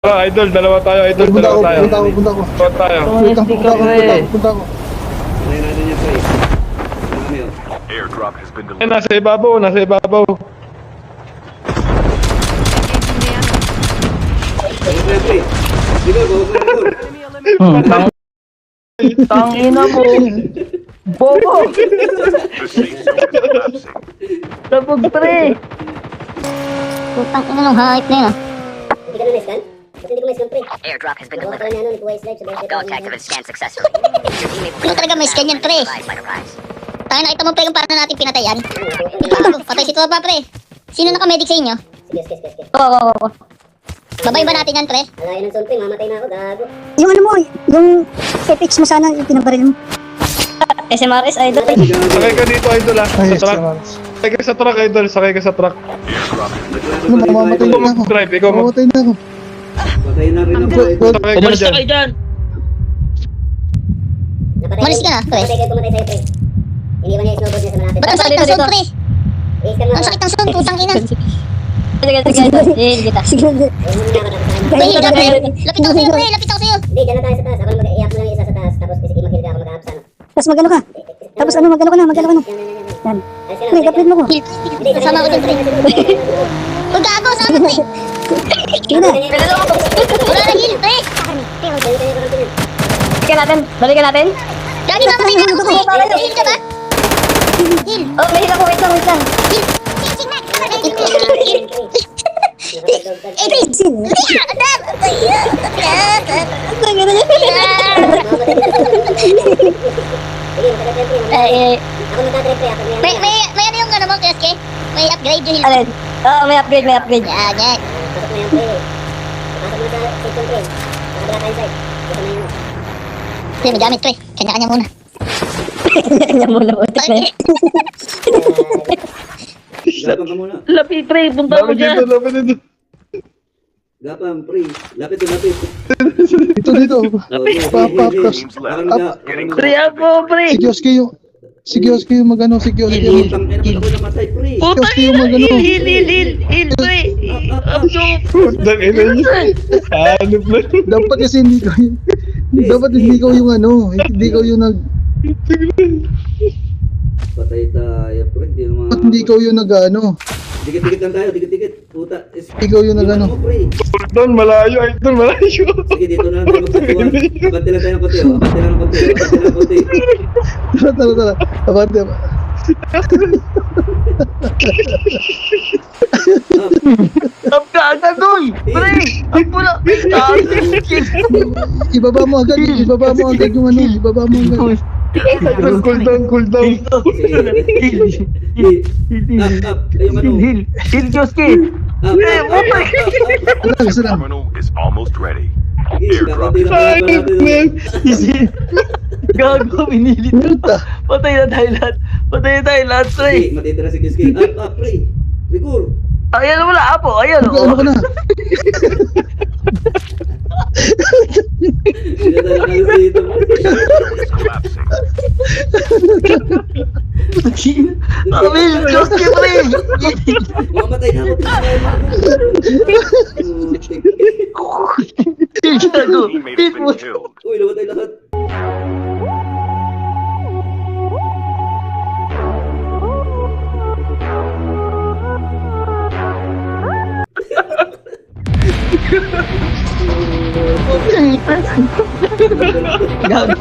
Tara, idol, dalawa tayo, idol, Punta dalawa ako, tayo. punta ako, punta ako. Dalawa tayo. Punta ako, punta ako, punta ako, punta oh. Airdrop has been Eh, delivered. nasa ibabaw, nasa ibabaw. Hmm, tang... Tangina mo. Bobo. Labog pre. Putang ina nung hype na yun ah. Hindi ka na Airdrop has been delivered. yung Go detective and scan successfully. Ano talaga may scan yan, pre? Tayo nakita mo pre kung paano natin pinatay yan. Ikaw, patay si Tuwa pre. Sino naka-medic sa inyo? Sige, sige, sige. Oo, oo, oo. Babay ba natin yan pre? Alayan ng zone, pre. Mamatay na ako, gago. Yung ano mo, yung FX mo sana, yung pinabaril mo. SMRS idol. Sakay ka dito, idol, ah. Sa truck. Sakay ka sa truck, idol. Sakay ka sa truck. Ano, mamamatay na ako. ikaw Mamamatay na ako. Patay na rin ako. Umalis na kayo dyan. Napatay Malis ka na, pre. Napatay kayo, pumatay sa'yo, pre. Iniwan niya yung snowboard niya sa malapit. Ba't ang sakit ng sound mo Ang sakit ng sound, putang ina. Sige, sige, sige. kita. Sige, sige. Lapit ako sa'yo pre, lapit ako sa'yo. Hindi, dyan na tayo sa taas. Ako mag-iyak mo lang isa sa taas. Tapos ka ako, mag-ahap sa ano. Tapos magano ka. Tapos ano, magano ka na, magano ka na. Yan, ka kapit mo ko. Kasama ko dyan pre. Huwag gago, sama pre. Sige na. Wala na heal pre. Balikan natin. Balikan natin. Gagi mamatay na ako pre. Heal ka ba? Heal. Oh, may hila ko. Wait lang, wait lang. Heal. Heal. Heal. Eh, pre. Eh, Ako magtatrip, pre. Ako may, may, may ano yung ano mo, KSK? May upgrade yung heal. Alin? Oo, may upgrade, may upgrade. Yan, yan. Pasok mo yan, pre. Pasok mo sa section, pre. Sa kabila tayo side. Dito na yun. Pre, may gamit pre. Kanya-kanya muna. Kanya muna, na ka. Lapit pre, punta mo Lapit dito, dyan. lapit dito. Gapang, pre. Lapit to, lapit. Dito, dito. Getting parang Pre ako pre. Si Kioski yung... Si Kioski yung magano, si Kioski yung... Putang ba't? Putang Kioski yung ina. magano. Heal, heal, heal. Heal pre. Abso. Putang ina niya. Na. Dapat kasi hindi ko yung... Dapat hindi ko yung ano, hindi ko yung nag... Patay tayo, pre. Hindi naman. Dapat hindi ko yung nag ano. Dikit-dikit lang tayo, dikit-dikit. Puta. is- Ikaw yung nag Iwan ano. Doon, malayo, idol, malayo. Sige, dito na lang tayo magsatuan. Abante lang tayo ng konti, oh. Abante lang ng konti, oh. Abante lang ng konti. Tara, tara, tara. Abante. Tap ka agad doon. Pre. Ang pula. Ibaba mo agad, ibaba mo agad yung ano, ibaba mo agad. Cool down, cool down. Up. Ayun ano. Heal. Heal Kioski. Up, Eh, gusto lang. Terminal is almost ready. Airdrop na. Easy. Gago, pinilit. Patay na tayo lahat. Patay na tayo lahat, pre. Matitira si Kiski. Up, up, pre. Rigor. Ayan wala apo. Ayan Ano oh. ka na? Sinadala ka na. Kamil, Kioski pre. Mamatay na ako. Teammate has been killed. Uy, namatay lahat. Gago.